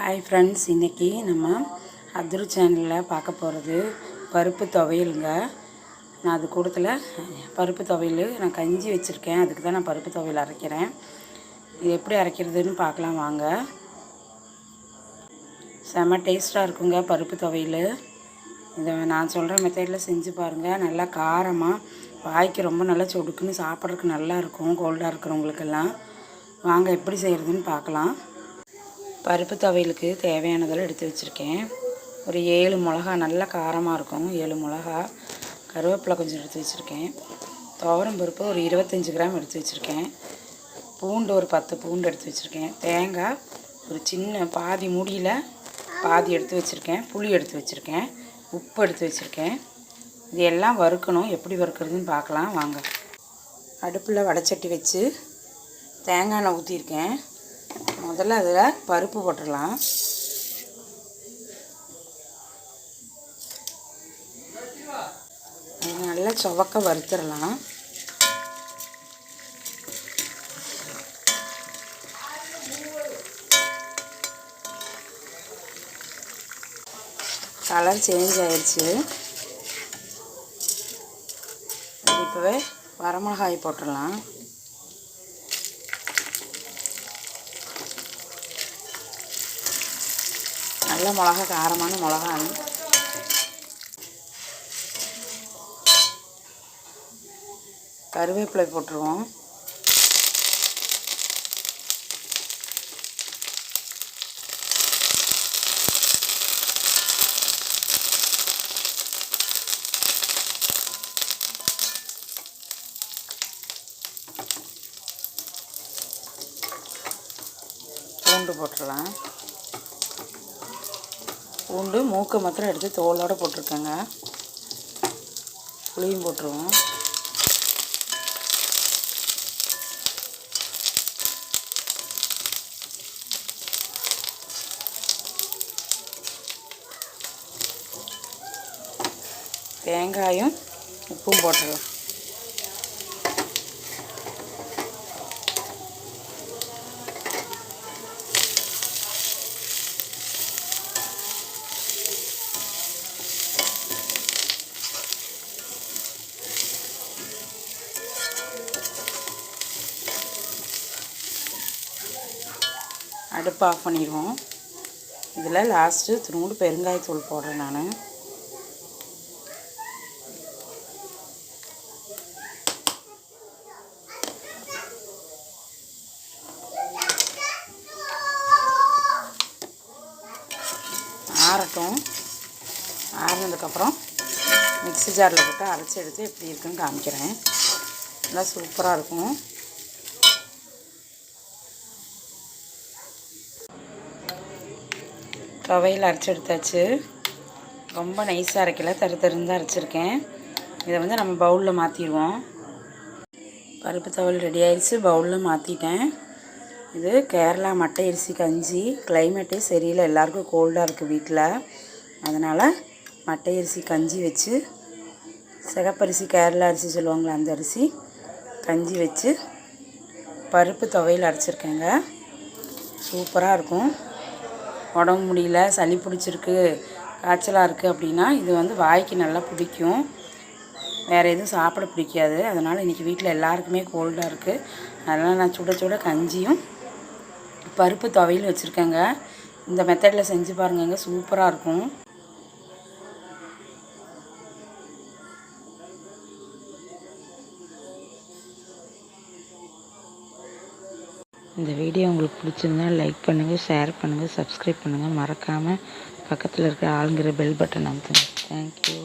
Hi friends இன்றைக்கி நம்ம அதிர் சேனலில் பார்க்க போகிறது பருப்பு துவையலுங்க. நான் அது கூடத்தில் பருப்பு துவையல் நான் கஞ்சி வச்சுருக்கேன். அதுக்கு தான் நான் பருப்பு துவையல் அரைக்கிறேன். இது எப்படி அரைக்கிறதுன்னு பார்க்கலாம் வாங்க. செம்ம டேஸ்ட்டாக இருக்குங்க பருப்பு துவையல். இதை நான் சொல்கிற மெத்தடில் செஞ்சு பாருங்கள் நல்லா காரமாக வாய்க்கு ரொம்ப நல்லா சொடுக்குன்னு சாப்பிட்றதுக்கு நல்லா இருக்கும் கோல்டாக இருக்கிறவங்களுக்கெல்லாம். வாங்க எப்படி செய்கிறதுன்னு பார்க்கலாம். பருப்பு துவையலுக்கு தேவையானதெல்லாம் எடுத்து வச்சுருக்கேன். ஒரு ஏழு மிளகா நல்லா காரமாக இருக்கும். ஏழு மிளகா கருவேப்பிலை கொஞ்சம் எடுத்து வச்சுருக்கேன். துவரம் பருப்பு ஒரு இருபத்தஞ்சி கிராம் எடுத்து வச்சுருக்கேன். பூண்டு ஒரு பத்து பூண்டு எடுத்து வச்சுருக்கேன். தேங்காய் ஒரு சின்ன பாதி முடியில் பாதி எடுத்து வச்சுருக்கேன். புளி எடுத்து வச்சுருக்கேன். உப்பு எடுத்து வச்சுருக்கேன். இது எல்லாம் வறுக்கணும். எப்படி வறுக்கிறதுன்னு பார்க்கலாம். வாங்க. அடுப்பில் வடைச்சட்டி வச்சு தேங்காய் எண்ணெய் ஊற்றிருக்கேன் முதல்ல அதில் பருப்பு போட்டுடலாம். அது நல்லா சுவக்க வறுத்துடலாம். கலர் சேஞ்ச் ஆயிடுச்சு. இப்போவே வரமிளகாய் போட்டுடலாம். நல்ல மிளகா காரமான மிளகா. கருவேப்பிலை போட்டுருவோம். பூண்டு போட்டுடலாம். பூண்டு மூக்கை மாத்திரம் எடுத்து தோலோடு போட்டிருக்கேங்க. புளியும் போட்டுருவோம். தேங்காயும் உப்பும் போட்டுடலாம் அடுப்பு ஆஃப் பண்ணிடுவோம். இதில் லாஸ்ட்டு திரும்ப பெருங்காயத்தூள் போடுறேன் நான். ஆறட்டும். ஆறினதுக்கப்புறம் மிக்ஸி ஜாரில் போட்டு அரைச்சி எடுத்து எப்படி இருக்குன்னு காமிக்கிறேன். நல்லா சூப்பராக இருக்கும். துவையில் அரைச்சி எடுத்தாச்சு ரொம்ப நைஸாக அரைக்கல. தரு தருந்து அரைச்சிருக்கேன். இதை வந்து நம்ம பவுலில் மாற்றிடுவோம் பருப்பு துவையல் ரெடி ஆயிடுச்சு பவுலில் மாற்றிட்டேன் இது கேரளா மட்டை அரிசி கஞ்சி. கிளைமேட்டே சரியில்லை. எல்லாருக்கும் கோல்டாக இருக்குது வீட்டில் அதனால் மட்டை அரிசி கஞ்சி வச்சு சிகப்பரிசி கேரளா அரிசி சொல்லுவாங்களே அந்த அரிசி கஞ்சி வச்சு பருப்பு துவையில் அரைச்சிருக்கேங்க. சூப்பராக இருக்கும். உடம்பு முடியல சளி பிடிச்சிருக்கு காய்ச்சலாக இருக்குது அப்படின்னா இது வந்து வாய்க்கு நல்லா பிடிக்கும். வேறு எதுவும் சாப்பிட பிடிக்காது. அதனால் இன்றைக்கி வீட்டில் எல்லாருக்குமே கோல்டாக இருக்குது அதனால் நான் சுட சுட கஞ்சியும் பருப்பு துவையில் வச்சுருக்கேங்க. இந்த மெத்தடில் செஞ்சு பாருங்கங்க. சூப்பராக இருக்கும். இந்த வீடியோ உங்களுக்கு பிடிச்சிருந்தா லைக் பண்ணுங்கள் ஷேர் பண்ணுங்கள் சப்ஸ்கிரைப் பண்ணுங்கள் மறக்காமல் பக்கத்தில் இருக்கிற ஆளுங்கிற பெல் பட்டன் அமுத்துங்க. தேங்க்யூ